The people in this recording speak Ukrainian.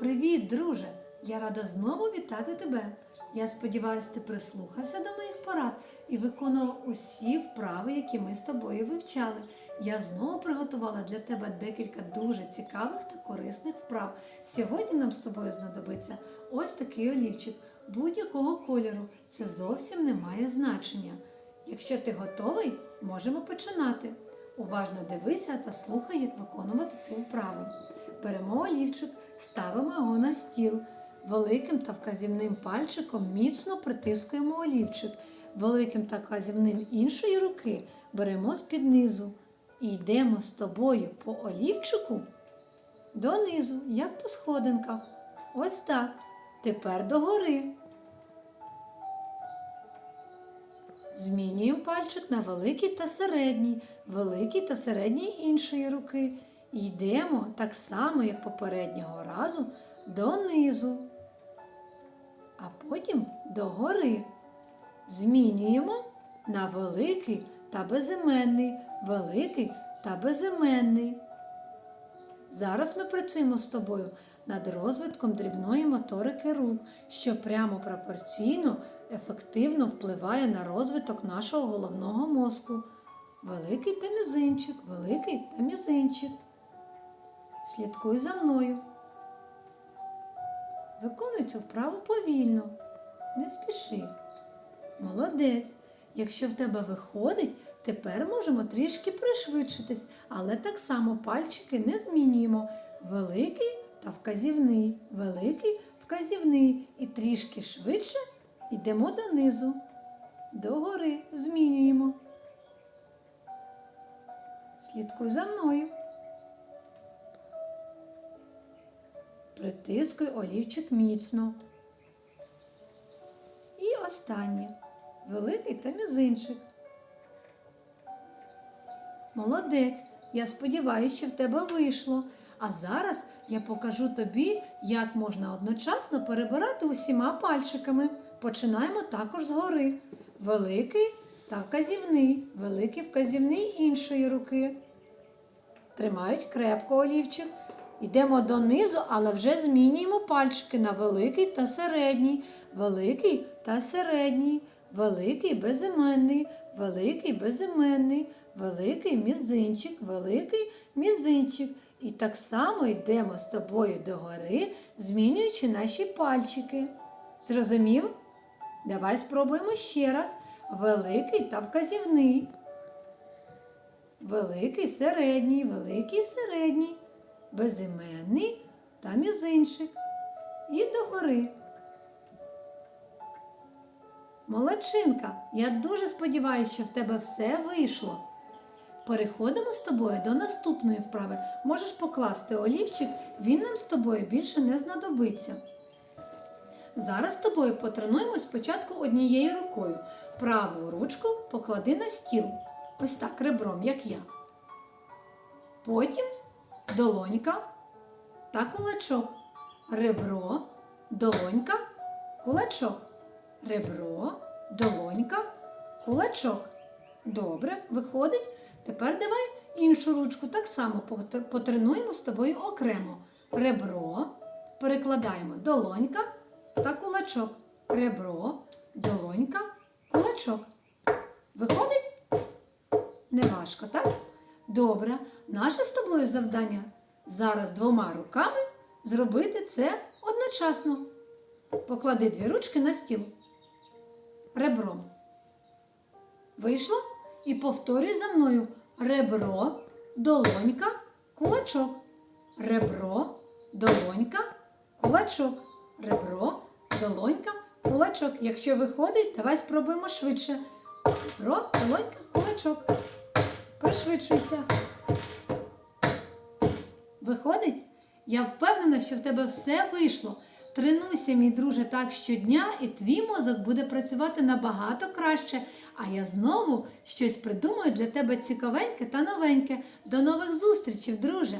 Привіт, друже! Я рада знову вітати тебе. Я сподіваюся, ти прислухався до моїх порад і виконував усі вправи, які ми з тобою вивчали. Я знову приготувала для тебе декілька дуже цікавих та корисних вправ. Сьогодні нам з тобою знадобиться ось такий олівчик будь-якого кольору. Це зовсім не має значення. Якщо ти готовий, можемо починати. Уважно дивися та слухай, як виконувати цю вправу. Беремо олівчик, ставимо його на стіл. Великим та вказівним пальчиком міцно притискуємо олівчик. Великим та вказівним іншої руки беремо з-під низу і йдемо з тобою по олівчику донизу, як по сходинках. Ось так. Тепер догори. Змінюємо пальчик на великий та середній, великий та середній іншої руки. Йдемо так само, як попереднього разу, донизу, а потім догори. Змінюємо на великий та безіменний, великий та безіменний. Зараз ми працюємо з тобою над розвитком дрібної моторики рук, що прямо пропорційно ефективно впливає на розвиток нашого головного мозку. Великий та мізинчик, великий та мізинчик. Слідкуй за мною. Виконуй цю вправу повільно. Не спіши. Молодець. Якщо в тебе виходить, тепер можемо трішки пришвидшитись, але так само пальчики не змінюємо. Великий та вказівний, великий, вказівний. І трішки швидше йдемо донизу. Догори змінюємо. Слідкуй за мною. Притискуй олівчик міцно. І останнє великий та мізинчик. Молодець. Я сподіваюся, що в тебе вийшло. А зараз я покажу тобі, як можна одночасно перебирати усіма пальчиками. Починаємо також згори. Великий та вказівний, великий вказівний іншої руки. Тримають крепко олівчик. Йдемо донизу, але вже змінюємо пальчики на великий та середній, великий та середній, великий безіменний, великий безіменний, великий мізинчик, великий мізинчик. І так само йдемо з тобою догори, змінюючи наші пальчики. Зрозумів? Давай спробуємо ще раз. Великий та вказівний. Великий середній, великий середній, безіменний та мізинчик. І догори. Молодчинка, я дуже сподіваюся, що в тебе все вийшло. Переходимо з тобою до наступної вправи. Можеш покласти олівчик, він нам з тобою більше не знадобиться. Зараз з тобою потренуємо спочатку однією рукою. Праву ручку поклади на стіл. Ось так, ребром, як я. Потім долонька та кулачок. Ребро, долонька, кулачок. Ребро, долонька, кулачок. Добре, виходить. Тепер давай іншу ручку так само потренуємо з тобою окремо. Ребро, перекладаємо долонька та кулачок. Ребро, долонька, кулачок. Виходить? Неважко, так? Добре. Наше з тобою завдання зараз двома руками зробити це одночасно. Поклади дві ручки на стіл. Ребром. Вийшло? І повторюй за мною ребро, долонька, кулачок. Ребро, долонька, кулачок. Ребро, долонька, кулачок. Якщо виходить, давай спробуємо швидше. Ребро, долонька, кулачок. Пришвидшуйся. Виходить? Я впевнена, що в тебе все вийшло. Тренуйся, мій друже, так щодня, і твій мозок буде працювати набагато краще. А я знову щось придумаю для тебе цікавеньке та новеньке. До нових зустрічей, друже!